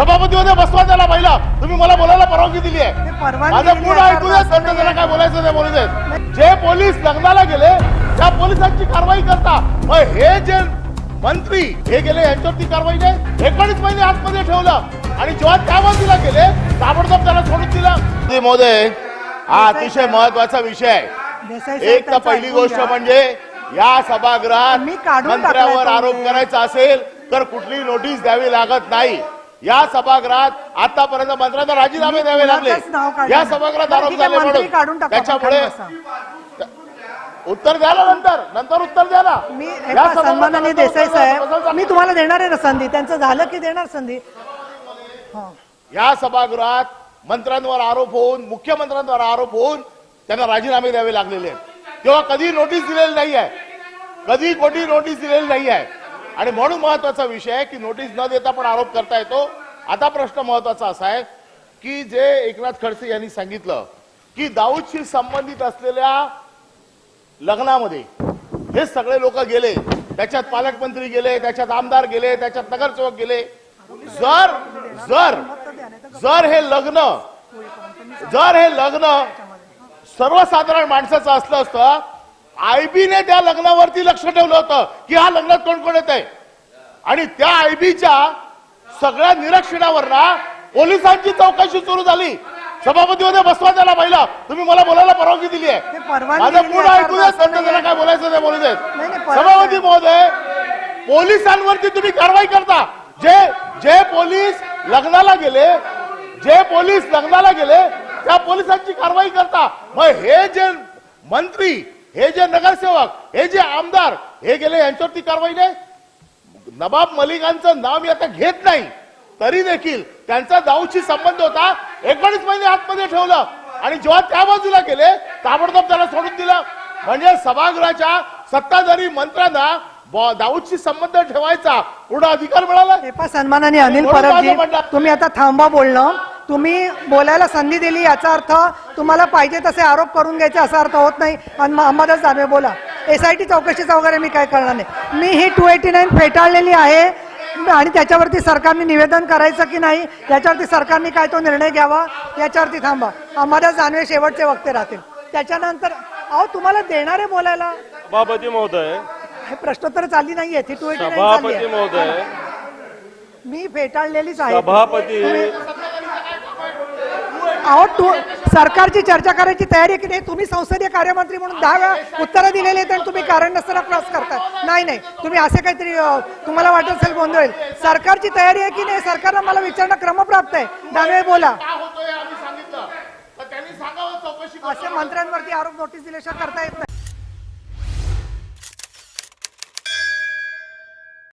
सभापती होते बसवा त्याला पहिला तुम्ही मला बोलायला परवानगी दिली आहे माझं पूर्ण ऐकू द्या परवानगी नंतर त्याला काय बोलायचं ते बोलू देत जे पोलीस लग्नाला गेले त्या पोलिसांची कारवाई करता. मग हे जे मंत्री हे गेले यांच्यावरती कारवाई नाही. एकोणीस महिने आतमध्ये ठेवलं. आणि जेव्हा त्या बाजूला गेले ताबडतोब त्याला सोडून दिलं. मोदय हा अतिशय महत्त्वाचा विषय आहे. एक तर पहिली गोष्ट. म्हणजे या सभागृहात मंत्र्यावर आरोप. करायचा असेल तर कुठली नोटीस द्यावी लागत नाही. या सभागृहात आतापर्यंत मंत्र्यांना राजीनामे द्यावे लागले. या. सभागृहात आरोप झाले म्हणून. त्याच्यामुळे उत्तर द्या ना नंतर. नंतर उत्तर द्या ना. मी नंतर देसाई. साहेब मी तुम्हाला देणार आहे ना संधी? त्यांचं झालं की देणार संधी? हा. या सभागृहात मंत्र्यांवर आरोप होऊन मुख्यमंत्र्यांवर आरोप होऊन त्यांना राजीनामे द्यावे लागलेले आहेत. तेव्हा कधी नोटीस दिलेली नाही आहे कधी कोणी नोटीस दिलेली नाही आहे आणि म्हणून महत्त्वाचा विषय आहे की नोटीस न देता पण आरोप करता येतो. आता प्रश्न महत्त्वाचा असा आहे की जे एकनाथ खडसे यांनी सांगितलं की दाऊदशी संबंधित असलेल्या लग्नामध्ये हे सगळे लोक गेले त्याच्यात पालकमंत्री गेले त्याच्यात आमदार गेले त्याच्यात नगरसेवक गेले. जर जर जर हे लग्न जर हे लग्न सर्वसाधारण माणसाचं असलं असतं आयबीने त्या लग्नावरती लक्ष ठेवलं होतं की हा लग्नात कोण कोण येत आहे आणि त्या आयबीच्या सगळ्या निरीक्षणावर ना पोलिसांची चौकशी सुरू झाली. सभापती होते बसवा त्याला पहिला. तुम्ही मला बोलायला परवानगी दिली आहे. माझं पूर्ण ऐकू द्या त्याला काय बोलायचं ते बोलू देत. सभापती महोदय पोलिसांवरती तुम्ही कारवाई करता. जे जे पोलीस लग्नाला गेले जे पोलीस लग्नाला गेले त्या पोलिसांची कारवाई करता. मग हे जे मंत्री हे जे नगरसेवक हे जे आमदार हे गेले यांच्यावरती कारवाई नाही? नवाब मलिकांचं नाव मी आता घेत नाही. तरी देखील त्यांचा दाऊदशी संबंध होता. एकोणीस महिने आतमध्ये ठेवलं. आणि जेव्हा त्या बाजूला गेले ताबडतोब त्याला सोडून दिलं. म्हणजे सभागृहाच्या सत्ताधारी मंत्र्यांना दाऊदशी संबंध ठेवायचा पूर्ण अधिकार मिळाला? हे सन्मानाने अनिल आहे- तुम्ही आता थांबा बोलणं. तुम्ही बोलायला संधी दिली याचा अर्थ तुम्हाला पाहिजे तसे आरोप करून घ्यायचे असा अर्थ होत नाही. आणि मग अंबादास दानवे बोला. एस आय टी चौकशीचा वगैरे मी काय करणार नाही. मी ही टू एटी नाईन फेटाळलेली आहे आणि त्याच्यावरती सरकारने निवेदन करायचं की नाही याच्यावरती सरकारने काय तो निर्णय घ्यावा याच्यावरती थांबा. अंबादास दानवे शेवटचे वक्ते राहतील. त्याच्यानंतर अहो तुम्हाला देणारे बोलायला? सभापती महोदय. हे प्रश्नोत्तर चालली नाहीये ती टू एटी सभापती महोदय. मी फेटाळलेलीच आहे. सभापती. अहो तू सरकारची चर्चा करायची तयारी की नाही? तुम्ही संसदीय कार्यमंत्री म्हणून दहा वेळा उत्तरं दिलेली आहेत आणि तुम्ही कारण नसताना क्रॉस करताय. नाही नाही. तुम्ही असे काहीतरी तुम्हाला वाटत असेल गोंधळ सरकारची तयारी आहे की नाही? सरकारला मला विचारणं क्रमप्राप्त आहे. दानवे बोला. असे मंत्र्यांवरती आरोप नोटीस दिल्याशिवाय करता येत नाही.